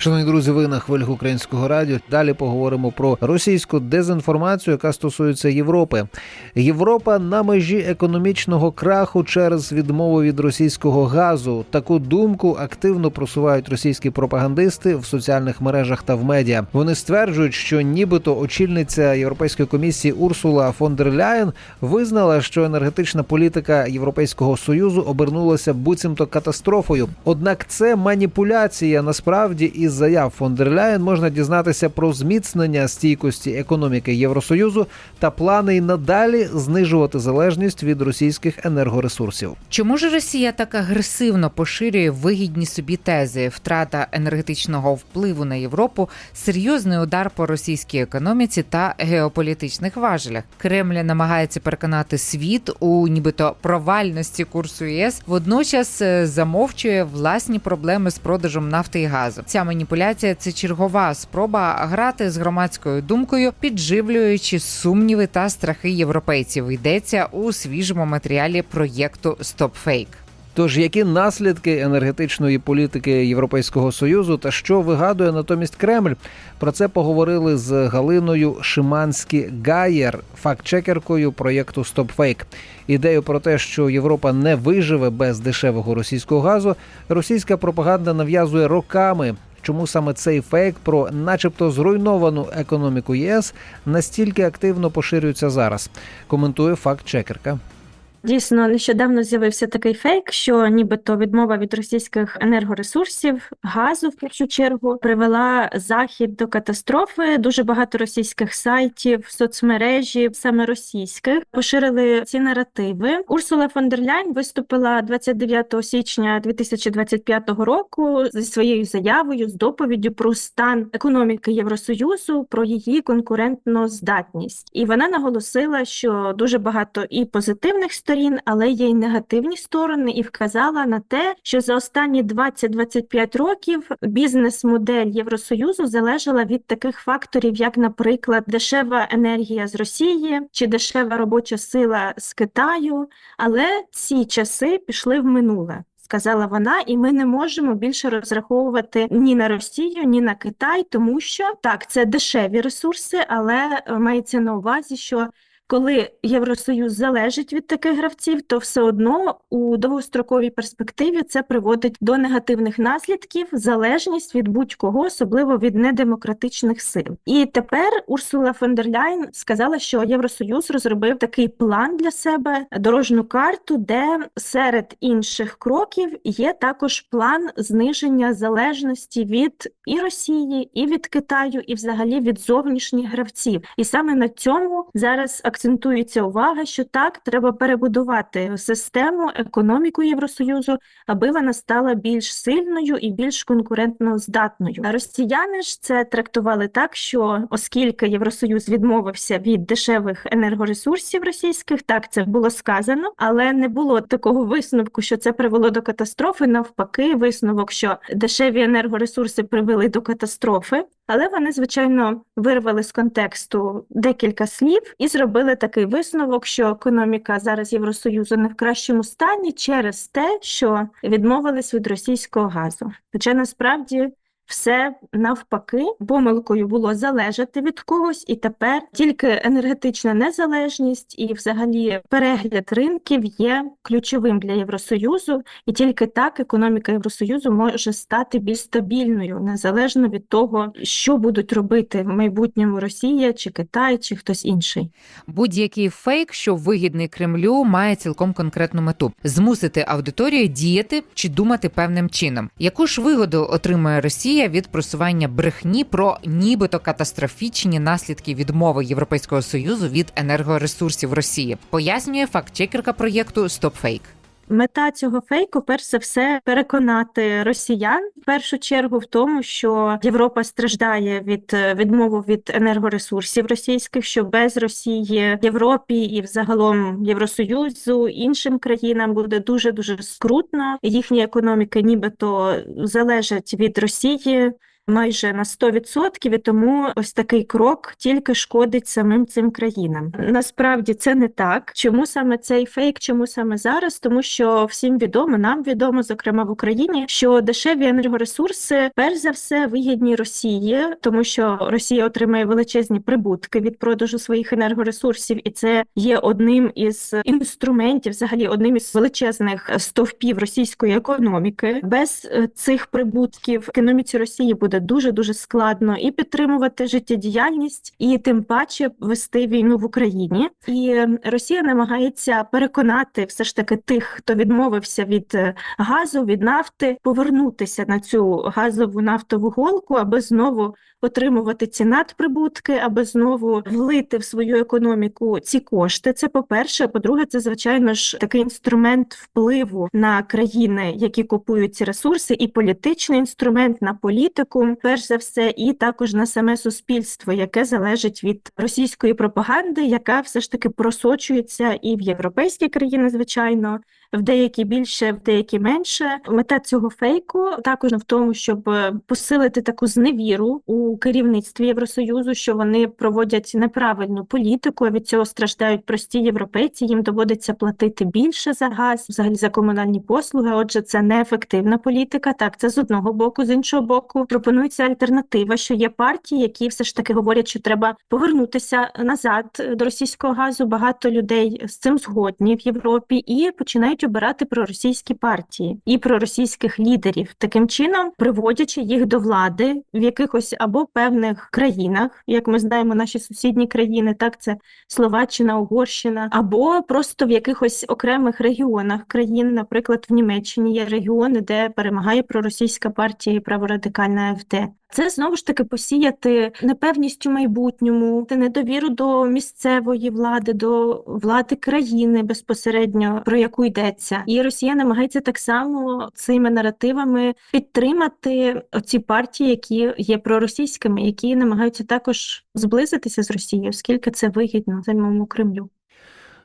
Шановні друзі, ви на хвилях українського радіо. Далі поговоримо про російську дезінформацію, яка стосується Європи. Європа на межі економічного краху через відмову від російського газу. Таку думку активно просувають російські пропагандисти в соціальних мережах та в медіа. Вони стверджують, що нібито очільниця Європейської комісії Урсула фон дер Ляєн визнала, що енергетична політика Європейського союзу обернулася буцімто катастрофою. Однак це маніпуляція насправді із заяв фон дер Ляєн можна дізнатися про зміцнення стійкості економіки Євросоюзу та плани й надалі знижувати залежність від російських енергоресурсів. Чому ж Росія так агресивно поширює вигідні собі тези? Втрата енергетичного впливу на Європу, серйозний удар по російській економіці та геополітичних важелях. Кремль намагається переконати світ у нібито провальності курсу ЄС, водночас е, замовчує власні проблеми з продажем нафти і газу. Ця маніпуляція це чергова спроба грати з громадською думкою, підживлюючи сумніви та страхи європейців. Йдеться у свіжому матеріалі проєкту StopFake. Тож які наслідки енергетичної політики Європейського союзу та що вигадує натомість Кремль? Про це поговорили з Галиною Шиманські Гаєр, фактчекеркою проєкту StopFake. Ідею про те, що Європа не виживе без дешевого російського газу, російська пропаганда нав'язує роками. Чому саме цей фейк про, начебто, зруйновану економіку ЄС настільки активно поширюється зараз? Коментує фактчекерка. Дійсно, нещодавно з'явився такий фейк, що нібито відмова від російських енергоресурсів, газу в першу чергу, привела захід до катастрофи. Дуже багато російських сайтів, соцмережі, саме російських, поширили ці наративи. Урсула фон дер Ляйн виступила 29 січня 2025 року зі своєю заявою з доповіддю про стан економіки Євросоюзу, про її конкурентну здатність. І вона наголосила, що дуже багато і позитивних сторін, але є й негативні сторони, і вказала на те, що за останні 20-25 років бізнес-модель Євросоюзу залежала від таких факторів, як, наприклад, дешева енергія з Росії чи дешева робоча сила з Китаю. Але ці часи пішли в минуле. Сказала вона, і ми не можемо більше розраховувати ні на Росію, ні на Китай, тому що так, це дешеві ресурси, але мається на увазі, що коли Євросоюз залежить від таких гравців, то все одно у довгостроковій перспективі це приводить до негативних наслідків, залежність від будь-кого, особливо від недемократичних сил. І тепер Урсула фон дер Ляйн сказала, що Євросоюз розробив такий план для себе, дорожну карту, де серед інших кроків є також план зниження залежності від і Росії, і від Китаю, і взагалі від зовнішніх гравців. І саме на цьому зараз акцентується увага, що так треба перебудувати систему, економіку Євросоюзу, аби вона стала більш сильною і більш конкурентно здатною. Росіяни ж це трактували так, що оскільки Євросоюз відмовився від дешевих енергоресурсів російських, так це було сказано, але не було такого висновку, що це привело до катастрофи. Навпаки, висновок, що дешеві енергоресурси привели до катастрофи. Але вони, звичайно, вирвали з контексту декілька слів і зробили такий висновок, що економіка зараз Євросоюзу не в кращому стані через те, що відмовились від російського газу. Хоча насправді все навпаки помилкою було залежати від когось, і тепер тільки енергетична незалежність і, взагалі, перегляд ринків є ключовим для Євросоюзу, і тільки так економіка Євросоюзу може стати більш стабільною, незалежно від того, що будуть робити в майбутньому Росія чи Китай, чи хтось інший. Будь-який фейк, що вигідний Кремлю, має цілком конкретну мету змусити аудиторію діяти чи думати певним чином. Яку ж вигоду отримує Росія від просування брехні про нібито катастрофічні наслідки відмови Європейського союзу від енергоресурсів Росії? Пояснює фактчекерка проєкту StopFake. Мета цього фейку, перш за все, переконати росіян в першу чергу в тому, що Європа страждає від е, відмови від енергоресурсів російських, що без Росії Європі і взагалом Євросоюзу іншим країнам буде дуже дуже скрутно. Їхні економіки, нібито залежать від Росії. Майже на 100%, і тому ось такий крок тільки шкодить самим цим країнам. Насправді це не так. Чому саме цей фейк? Чому саме зараз? Тому що всім відомо, нам відомо, зокрема в Україні, що дешеві енергоресурси, перш за все, вигідні Росії, тому що Росія отримає величезні прибутки від продажу своїх енергоресурсів, і це є одним із інструментів, взагалі одним із величезних стовпів російської економіки. Без е, цих прибутків економіці Росії буде дуже дуже складно і підтримувати життєдіяльність, і тим паче вести війну в Україні. І Росія намагається переконати все ж таки тих, хто відмовився від е, газу, від нафти, повернутися на цю газову нафтову голку, аби знову отримувати ці надприбутки, аби знову влити в свою економіку ці кошти. Це по-перше. По-друге, це звичайно ж такий інструмент впливу на країни, які купують ці ресурси, і політичний інструмент на політику, перш за все, і також на саме суспільство, яке залежить від російської пропаганди, яка все ж таки просочується і в європейські країни, звичайно. В деякі більше, в деякі менше. Мета цього фейку також в тому, щоб е, посилити таку зневіру у керівництві Євросоюзу, що вони проводять неправильну політику. Від цього страждають прості європейці. Їм доводиться платити більше за газ, взагалі за комунальні послуги. Отже, це неефективна політика. Так, це з одного боку, з іншого боку, пропонується альтернатива, що є партії, які все ж таки говорять, що треба повернутися назад до російського газу. Багато людей з цим згодні в Європі і починають обирати проросійські партії і проросійських лідерів, таким чином приводячи їх до влади в якихось або певних країнах, як ми знаємо, наші сусідні країни, так це Словаччина, Угорщина, або просто в якихось окремих регіонах країн, наприклад, в Німеччині є регіони, де перемагає проросійська партія і праворадикальна АФД. Це знову ж таки посіяти непевність у майбутньому, недовіру до місцевої влади, до влади країни безпосередньо про яку йдеться, і Росія намагається так само цими наративами підтримати ці партії, які є проросійськими, які намагаються також зблизитися з Росією, оскільки це вигідно самому Кремлю.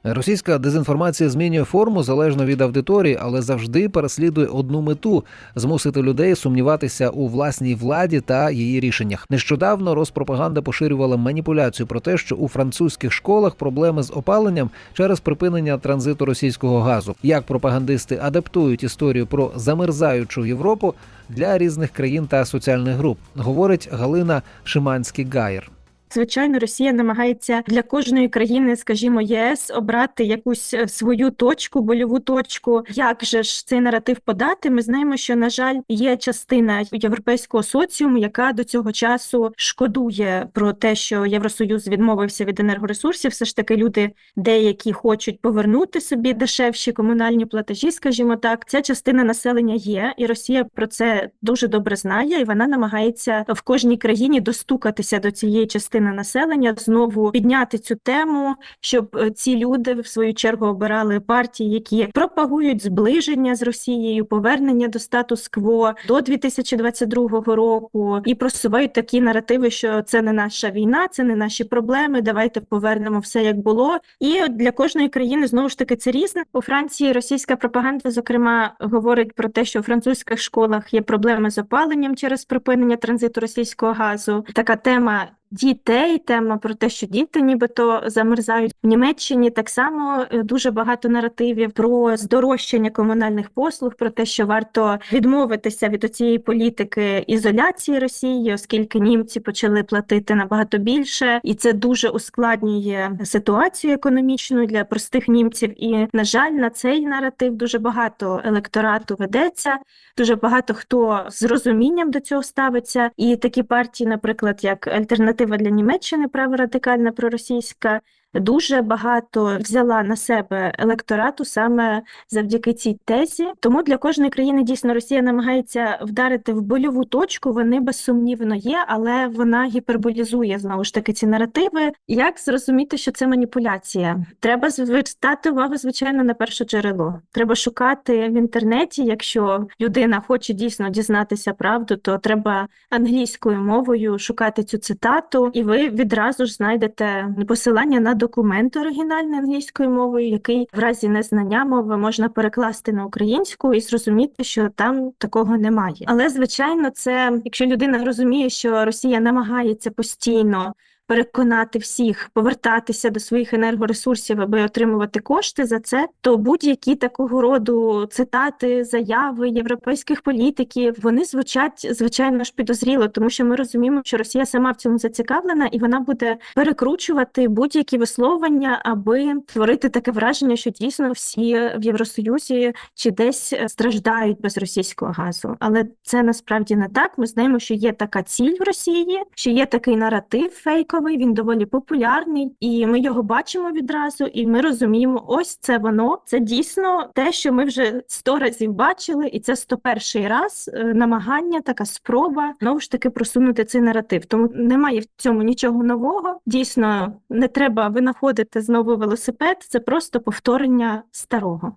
Російська дезінформація змінює форму залежно від аудиторії, але завжди переслідує одну мету змусити людей сумніватися у власній владі та її рішеннях. Нещодавно Роспропаганда поширювала маніпуляцію про те, що у французьких школах проблеми з опаленням через припинення транзиту російського газу. Як пропагандисти адаптують історію про замерзаючу Європу для різних країн та соціальних груп, говорить Галина Шиманський-Гайер. Звичайно, Росія намагається для кожної країни, скажімо, ЄС обрати якусь е, свою точку, больову точку. Як же ж цей наратив подати? Ми знаємо, що на жаль є частина європейського соціуму, яка до цього часу шкодує про те, що Євросоюз відмовився від енергоресурсів. Все ж таки, люди деякі хочуть повернути собі дешевші комунальні платежі, скажімо так. Ця частина населення є, і Росія про це дуже добре знає, і вона намагається в кожній країні достукатися до цієї частини населення, знову підняти цю тему, щоб е, ці люди в свою чергу обирали партії, які пропагують зближення з Росією, повернення до статус-кво до 2022 року і просувають такі наративи, що це не наша війна, це не наші проблеми. Давайте повернемо все як було. І для кожної країни знову ж таки це різне. У Франції російська пропаганда, зокрема, говорить про те, що у французьких школах є проблеми з опаленням через припинення транзиту російського газу. Така тема дітей, тема про те, що діти нібито замерзають в Німеччині. Так само е, дуже багато наративів про здорожчання комунальних послуг, про те, що варто відмовитися від цієї політики ізоляції Росії, оскільки німці почали платити набагато більше, і це дуже ускладнює ситуацію економічну для простих німців. І на жаль, на цей наратив дуже багато електорату ведеться. Дуже багато хто з розумінням до цього ставиться, і такі партії, наприклад, як альтернатива для Німеччини, праворадикальна проросійська, дуже багато взяла на себе електорату саме завдяки цій тезі. Тому для кожної країни дійсно Росія намагається вдарити в больову точку. Вони безсумнівно є, але вона гіперболізує знову ж таки ці наративи. Як зрозуміти, що це маніпуляція? Треба звертати увагу, звичайно, на перше джерело. Треба шукати в інтернеті. Якщо людина хоче дійсно дізнатися правду, то треба англійською мовою шукати цю цитату, і ви відразу ж знайдете посилання на документ оригінальний англійською мовою, який в разі незнання мови можна перекласти на українську і зрозуміти, що там такого немає. Але звичайно, це якщо людина розуміє, що Росія намагається постійно. Переконати всіх повертатися до своїх енергоресурсів, аби отримувати кошти за це, то будь-які такого роду цитати, заяви європейських політиків вони звучать звичайно ж підозріло, тому що ми розуміємо, що Росія сама в цьому зацікавлена, і вона буде перекручувати будь-які висловлення, аби створити таке враження, що дійсно всі в Євросоюзі чи десь страждають без російського газу. Але це насправді не так. Ми знаємо, що є така ціль в Росії, що є такий наратив фейковий, він доволі популярний, і ми його бачимо відразу, і ми розуміємо, ось це воно. Це дійсно те, що ми вже сто разів бачили, і це 101 раз е, намагання, така спроба знову ж таки просунути цей наратив. Тому немає в цьому нічого нового. Дійсно, не треба винаходити знову велосипед. Це просто повторення старого.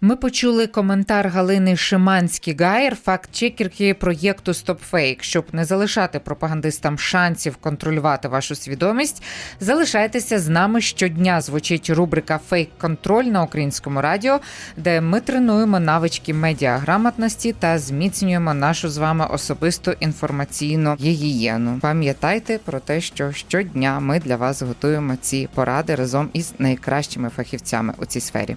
Ми почули коментар Галини Шиманські Гайер, факт-чекерки проєкту StopFake. Щоб не залишати пропагандистам шансів контролювати вашу свідомість. Залишайтеся з нами щодня. Звучить рубрика Фейк контроль на українському радіо, де ми тренуємо навички медіаграмотності та зміцнюємо нашу з вами особисту інформаційну гігієну. Пам'ятайте про те, що щодня ми для вас готуємо ці поради разом із найкращими фахівцями у цій сфері.